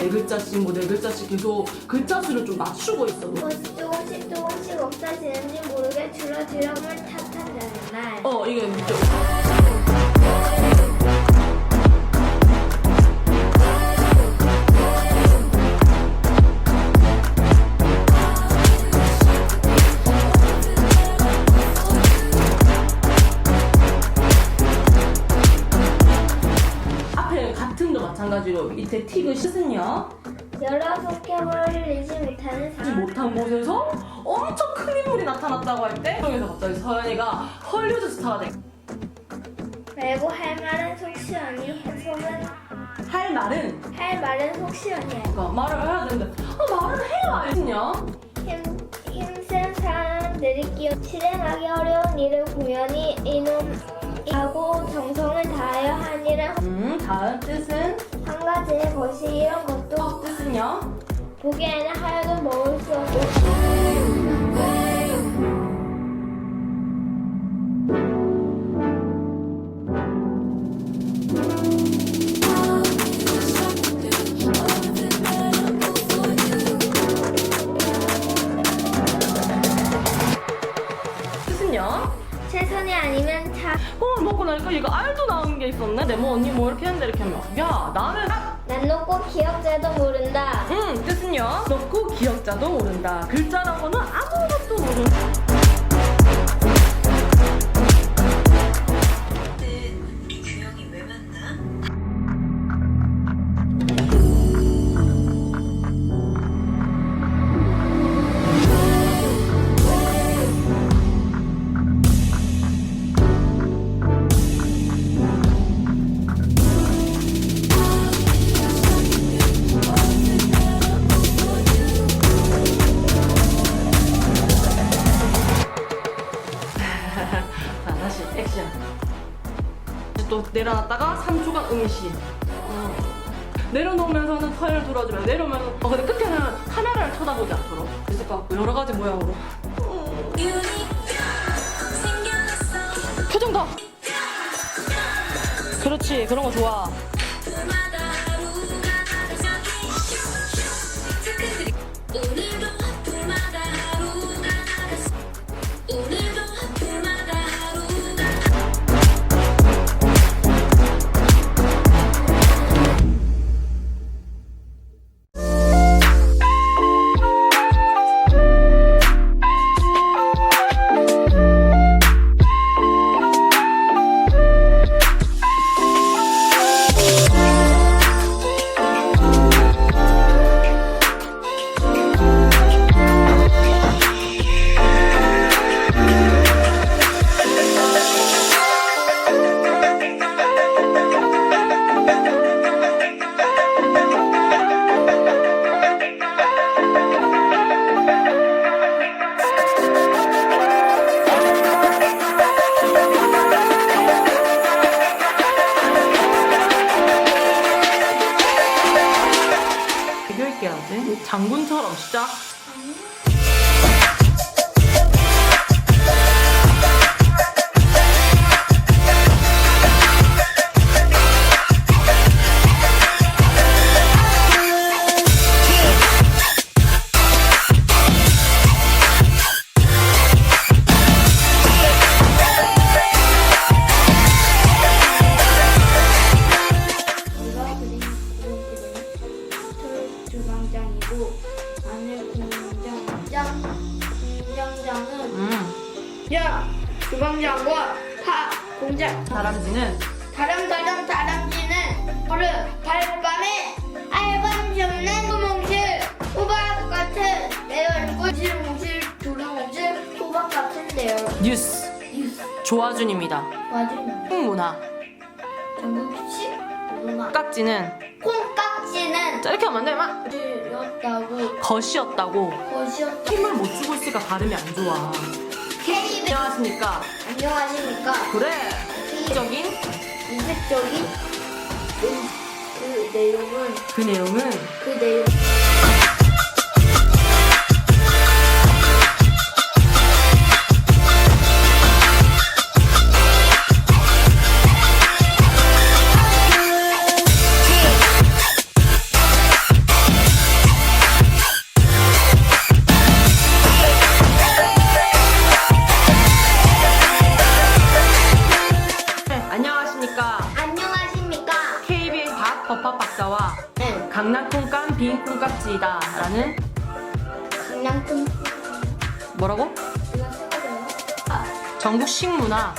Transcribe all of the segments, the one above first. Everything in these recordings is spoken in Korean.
네 글자씩 뭐 네 글자씩 계속 글자 수를 좀 맞추고 있어. 그것이 조금씩 조금씩 없어지는지 모르게 줄어들어을 탓한다는 말. 어 이게 밑에 마찬가지로 밑에 티그시은요 여러 포켓몬을 내지 못하는 하지 사람. 못한 곳에서 엄청 큰 인물이 나타났다고 할 때 그래서 갑자기 서연이가 헐리우드 스타가 돼. 말고 할 말은 속 시원히 해소는 할 말은 할 말은 속 시원히 해. 그러니까 말을 해야 되는데 아, 말을 해야겠냐? 힘, 힘센 사람들이 끼어 실행하기 어려운 일을 공연히 이놈 하고 정성을 다하여 한 일은 음 다음 뜻은 한 가지의 것이 이런 것도 뜻은요? 보기에는 하여도 먹을 수 없고 차어 먹고 나니까 얘가 알도 나온 게 있었네. 내뭐 언니 뭐 이렇게 했는데 이렇게 하면 야 나는 난 놓고 기억자도 모른다 음 뜻은요? 넣고 기억자도 모른다. 글자라고는 아무것도 모르는. 내려놨다가 3초간 응시. 어. 내려놓으면서는 털을 돌아주면 내려오면 어 근데 끝에는 카메라를 쳐다보지 않도록 있을 것 같고 여러 가지 모양으로. 표정 더 그렇지. 그런 거 좋아 조아준입니다. 홍문화. 전국식 문화. 깍지는? 콩깍지는 자 이렇게 하면 안 돼 막 였다고. 것이었다고. 것이었다 힘을 못 주고 있으니까 발음이 안 좋아. 케이크 안녕하십니까? 안녕하십니까? 그래. 적인? 이색적인 그, 그 내용은 그 내용은? 그 내용 법화 박사와 네. 강낭콩깐 빈콩깍지이다 라는 강낭콩 뭐라고? 아, 전국 식 문화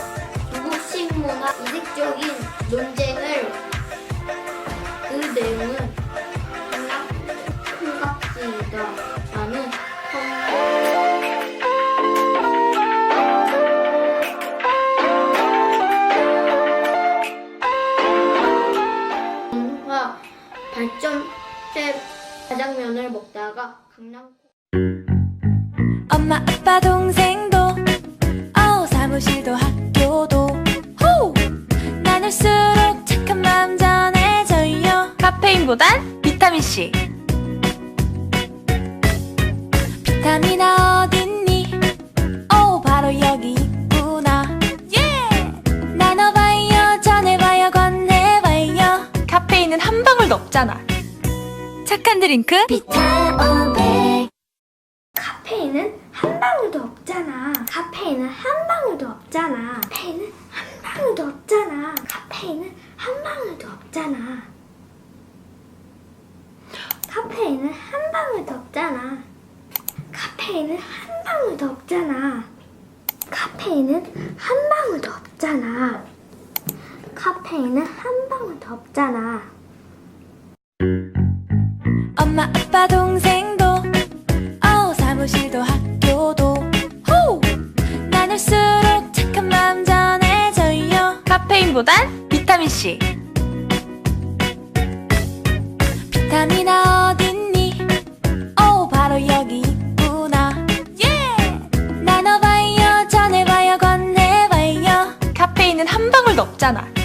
중국식 문화 이색적인 논쟁을 그 내용은 강낭콩 같지다 라는 카페인보단 비타민C 비타민아 어딨니 오 바로 여기 있구나 예 나눠봐요 전해봐요 건네봐요 카페인은 한 방울도 없잖아 착한 드링크 비타오백 카페인은 한 방울도 없잖아. 카페인은 한 방울도 없잖아. 카페인은 한 방울도 없잖아. 카페인은 한 방울도 없잖아. 카페인은 한 방울도 없잖아. 카페인은 한 방울도 없잖아. 카페인은 한 방울도 없잖아. 카페인은 한 방울도 없잖아. 엄마 아빠 동생도 어 사무실도 학교도 호 나눌수록 착한 마음 전해져요 카페인보단 비타민C 비타민아 헐 넓잖아.